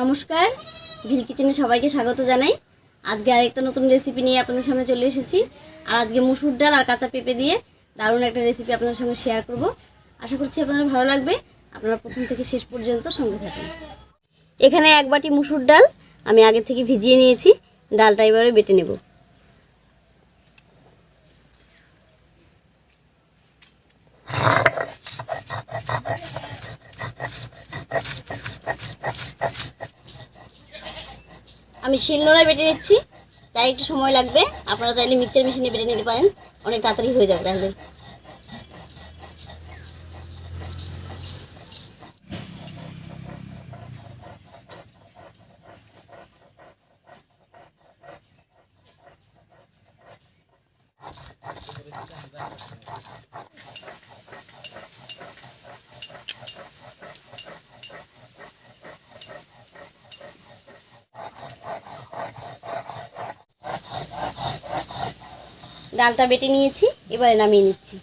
নমস্কার, ভিল কিচেনে সবাইকে স্বাগত জানাই। আজকে আরেকটা নতুন রেসিপি নিয়ে আপনাদের সামনে চলে এসেছি। আর আজকে মুসুর ডাল আর কাঁচা পেঁপে দিয়ে দারুণ একটা রেসিপি আপনাদের সঙ্গে শেয়ার করব। আশা করছি আপনারা ভালো লাগবে। আপনারা প্রথম থেকে শেষ পর্যন্ত সঙ্গে থাকুন। এখানে এক বাটি মুসুর ডাল আমি আগে থেকে ভিজিয়ে নিয়েছি। ডালটা এবারে বেটে নেব। আমি শিলনোড়ায় বেটে নিচ্ছি। তাই একটু সময় লাগবে। আপনারা চাইলে মিক্সচার মেশিনে বেটে নিতে পারেন। অনেক তাড়াতাড়ি হয়ে যাবে তাহলে। ডালটা বেটে নিয়েছি এবারে নামিয়ে নিচ্ছি।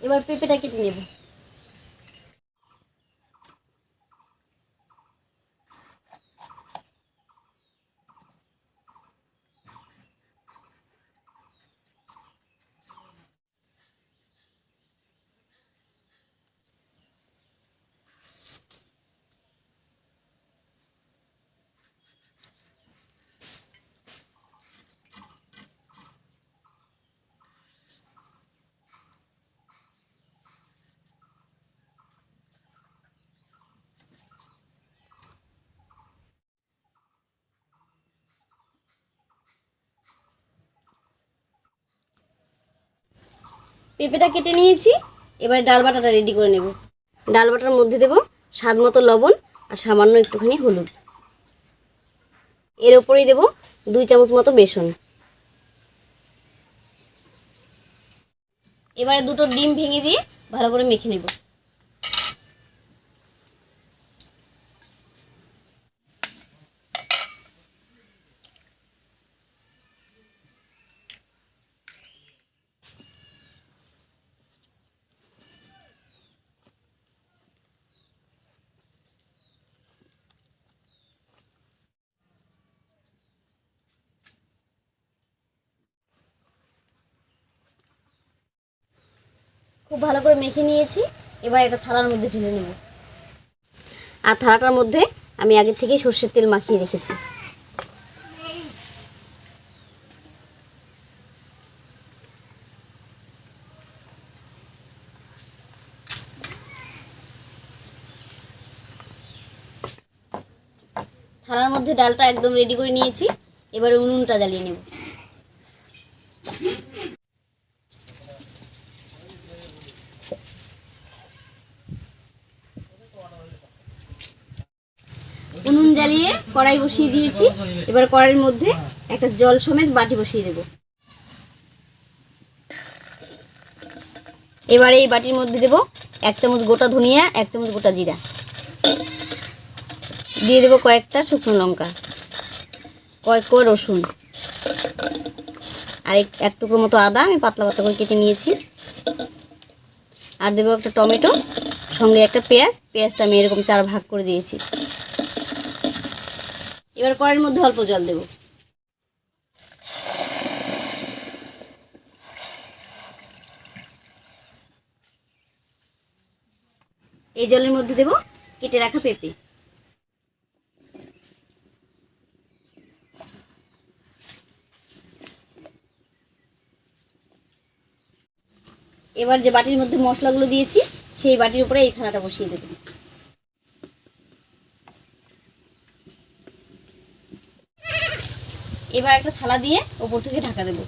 এবার পেঁপেটা কেটে নেব। পেঁপেটা কেটে নিয়েছি, এবার ডাল বাটাটা রেডি করে নেব। ডাল বাটার মধ্যে দেব স্বাদ মতো লবণ আর সামান্য একটুখানি হলুদ। এর ওপরেই দেব দুই চামচ মতো বেসন। এবারে দুটো ডিম ভেঙে দিয়ে ভালো করে মেখে নেব। খুব ভালো করে মেখে নিয়েছি। এবার এটা থালার মধ্যে ঢেলে নেব। আর থালাটার মধ্যে আমি আগে থেকেই সর্ষের তেল মাখিয়ে রেখেছি। থালার মধ্যে ডালটা একদম রেডি করে নিয়েছি। এবারে উনুনটা জ্বালিয়ে নেব। উনুন জ্বালিয়ে কড়াই বসিয়ে দিয়েছি। এবার কড়াইয়ের মধ্যে একটা জল সমেত বাটি বসিয়ে দেব। এবারে এই বাটির মধ্যে দেব এক চামচ গোটা ধনিয়া, এক চামচ গোটা জিরা। দিয়ে দেবো কয়েকটা শুকনো লঙ্কা কয়েক করে রসুন। আর এক টুকরো মতো আদা আমি পাতলা পাতলা করে কেটে নিয়েছি। আর দেবো একটা টমেটো, সঙ্গে একটা পেঁয়াজ। পেঁয়াজটা আমি এরকম চার ভাগ করে দিয়েছি। এবার কড়াইয়ের মধ্যে অল্প জল দেব। এই জলের মধ্যে দেব কেটে রাখা পেঁপে। এবার যে বাটির মধ্যে মশলাগুলো দিয়েছি, সেই বাটির উপরে এই থালাটা বসিয়ে দেবো। এবার একটা থালা দিয়ে ওপর থেকে ঢাকা দেব।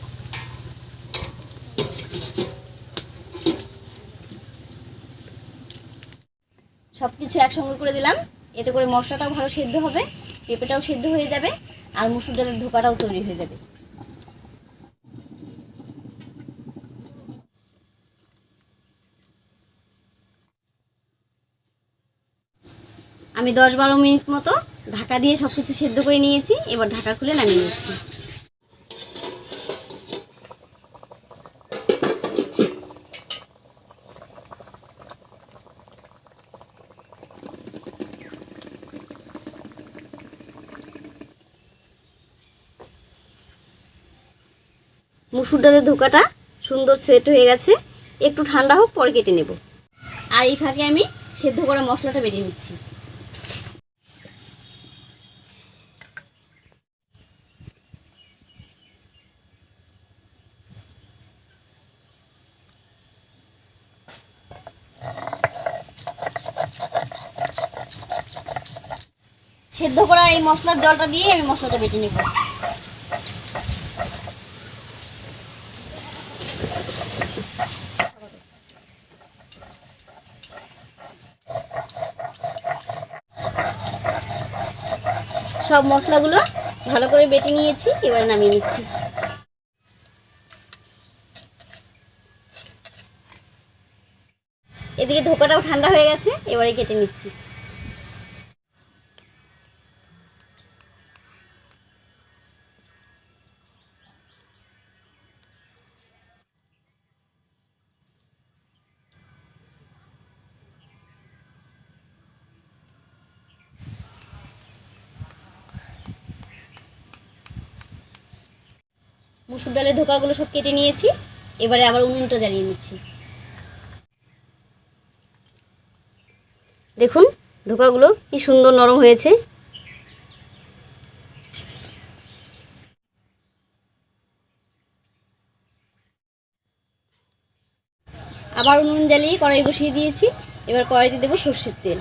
সব কিছু একসঙ্গে করে দিলাম। এতে করে মশলাটাও ভালো সেদ্ধ হবে, পেঁপেটাও সেদ্ধ হয়ে যাবে, আর মুসুর ডালের ধোকাটাও তৈরি হয়ে যাবে। আমি দশ বারো মিনিট মতো ঢাকা দিয়ে সব কিছু সেদ্ধ করে নিয়েছি, এবার ঢাকা খুলে নামিয়ে নিচ্ছি। মুসুর ডালের ধোকাটা সুন্দর সেট হয়ে গেছে, একটু ঠান্ডা হোক, পরে কেটে নেব। আর এই ফাঁকে আমি সেদ্ধ করা মশলাটা বেটে নিচ্ছি। সেদ্ধ করা এই মশলার জলটা দিয়ে আমি মশলাটা বেটে নেব। সব মশলাগুলো ভালো করে বেটে নিয়েছি, এবারে নামিয়ে নিচ্ছি। এদিকে ধোকাটাও ঠান্ডা হয়ে গেছে, এবারে কেটে নিচ্ছি। মুসুর ডালের ধোকাগুলো সব কেটে নিয়েছি। এবারে আবার উনুনটা জ্বালিয়ে নিচ্ছি। দেখুন, ধোকাগুলো কি সুন্দর নরম হয়েছে। আবার উনুন জ্বালিয়ে কড়াই বসিয়ে দিয়েছি। এবার কড়াইতে দেবো সর্ষের তেল।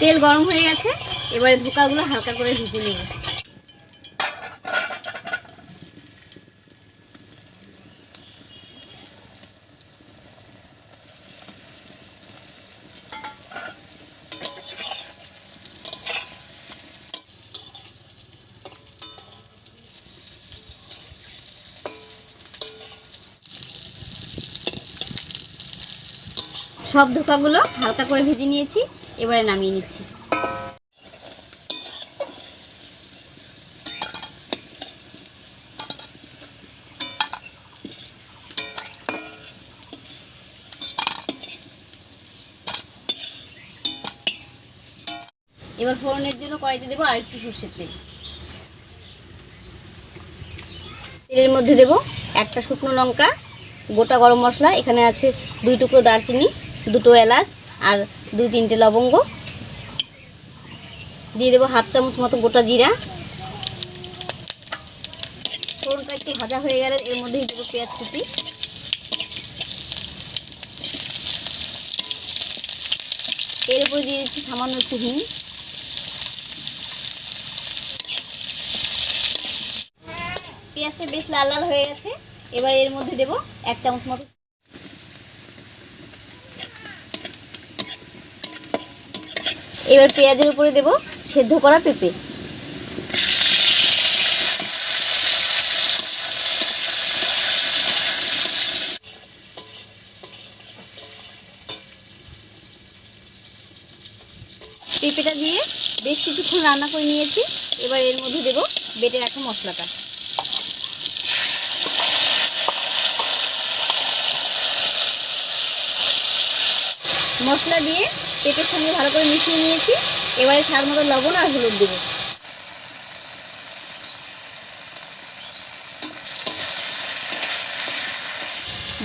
তেল গরম হয়ে গেছে। এবারে ধোকাগুলো হালকা করে ভেজে নেব। সব ধোকাগুলো হালকা করে ভেজে নিয়েছি, এবারে নামিয়ে নিচ্ছি। এবার ফোড়নের জন্য কড়াইতে দেবো আর একটু সর্ষের তেল। তেলের মধ্যে দেব একটা শুকনো লঙ্কা, গোটা গরম মশলা, এখানে আছে দুই টুকরো দারচিনি দুটো এলাচ আর দুই তিনটে লবঙ্গ। দিয়ে দেবো হাফ চামচ মতো গোটা জিরা। ফোড়নটা একটু ভাজা হয়ে গেলে এর মধ্যেই দেবো পেঁয়াজ কুচি। এর উপরে দিয়ে দিচ্ছি সামান্য একটু পেঁয়াজটা বেশ লাল লাল হয়ে গেছে। এবার এর মধ্যে দেবো এক চামচ মতো এবার পেঁয়াজের উপরে দেব সেদ্ধ করা পেঁপে। পেঁপেটা দিয়ে বেশ কিছুক্ষণ রান্না করে নিয়েছি। এবার এর মধ্যে দেব বেটে রাখা মশলাটা। মশলা দিয়ে পেঁপের সঙ্গে ভালো করে মিশিয়ে নিয়েছি। এবারে স্বাদ মতো লবণ আর হলুদ দেবো।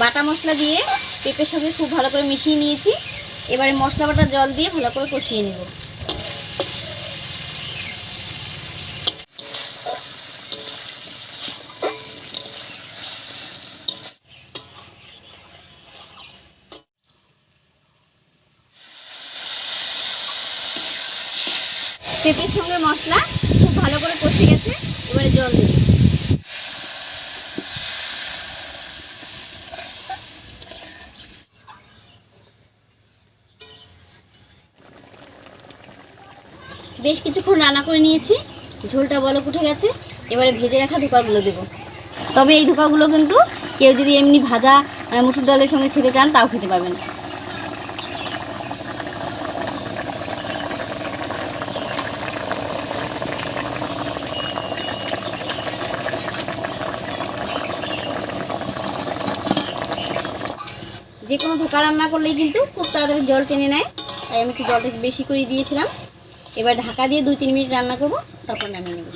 বাটা মশলা দিয়ে পেঁপের সঙ্গে খুব ভালো করে মিশিয়ে নিয়েছি। এবারে মশলা বাটা জল দিয়ে ভালো করে কষিয়ে নেব। পেঁপের সঙ্গে মশলা খুব ভালো করে কষে গেছে, এবারে জল দেব। বেশ কিছুক্ষণ রান্না করে নিয়েছি, ঝোলটা বলক উঠে গেছে, এবারে ভেজে রাখা ধোকাগুলো দেবো। তবে এই ধোকাগুলো কিন্তু কেউ যদি এমনি ভাজা মুসুর ডালের সঙ্গে খেতে চান, তাও খেতে পারবেন। যে কোনো ধোকা রান্না করলেই কিন্তু খুব তাড়াতাড়ি জল টেনে নেয়। তাই আমি একটু জলটা বেশি করে দিয়েছিলাম। এবার ঢাকা দিয়ে দুই তিন মিনিট রান্না করব, তারপর নামিয়ে নেব।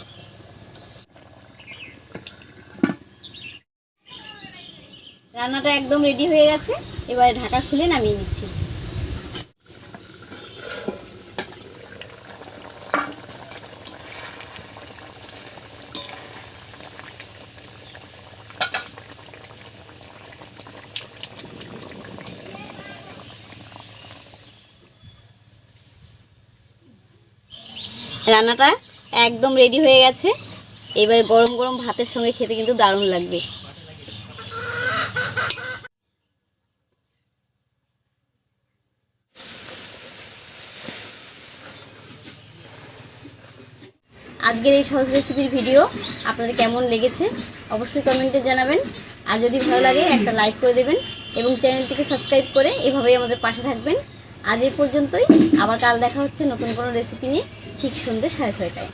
রান্নাটা একদম রেডি হয়ে গেছে। এবার ঢাকা খুলে নামিয়ে নিচ্ছি। রান্নাটা একদম রেডি হয়ে গেছে। এবারে গরম গরম ভাতের সঙ্গে খেতে কিন্তু দারুণ লাগবে। আজকের এই সহজ রেসিপির ভিডিও আপনাদের কেমন লেগেছে অবশ্যই কমেন্টে জানাবেন। আর যদি ভালো লাগে, একটা লাইক করে দেবেন এবং চ্যানেলটিকে সাবস্ক্রাইব করে এভাবেই আমাদের পাশে থাকবেন। আজ এই পর্যন্তই। আবার কাল দেখা হচ্ছে নতুন কোনো রেসিপি নিয়ে। ঠিক সন্ধ্যে সাড়ে ছয়টায়।